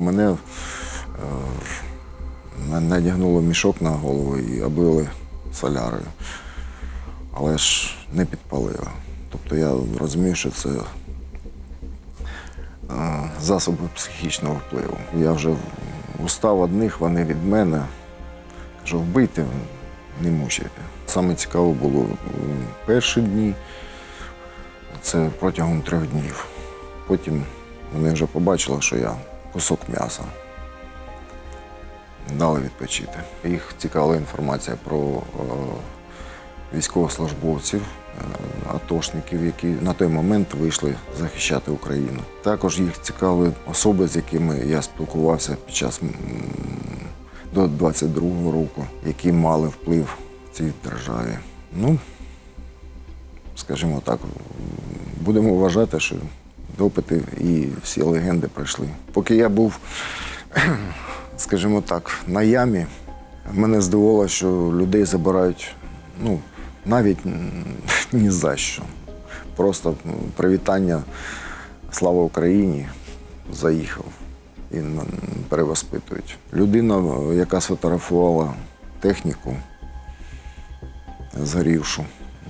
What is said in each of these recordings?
Мене е, надягнуло мішок на голову і облили солярою. Але ж не підпалило. Тобто я розумію, що це е, засоби психічного впливу. Я вже устав одних, вони від мене. Кажу, вбийте, не мучайте. Саме цікаво було перші дні, це протягом трьох днів. Потім вони вже побачили, що я кусок м'яса. Дали відпочити. Їх цікавила інформація про е, військовослужбовців, е, атошників, які на той момент вийшли захищати Україну. Також їх цікавили особи, з якими я спілкувався під час до 22-го року, які мали вплив в цій державі. Ну, скажімо так, будемо вважати, що допити і всі легенди пройшли. Поки я був, скажімо так, на ямі, мене здивувало, що людей забирають ну, навіть ні за що. Просто привітання Слава Україні заїхав і перевоспитують. Людина, яка сфотографувала техніку, згорівшу.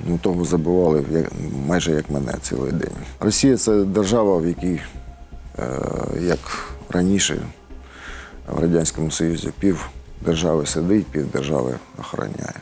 Ну, того забували як, майже як мене цілий день. Росія це держава, в якій, е, як раніше в Радянському Союзі, пів держави сидить, пів держави охороняє.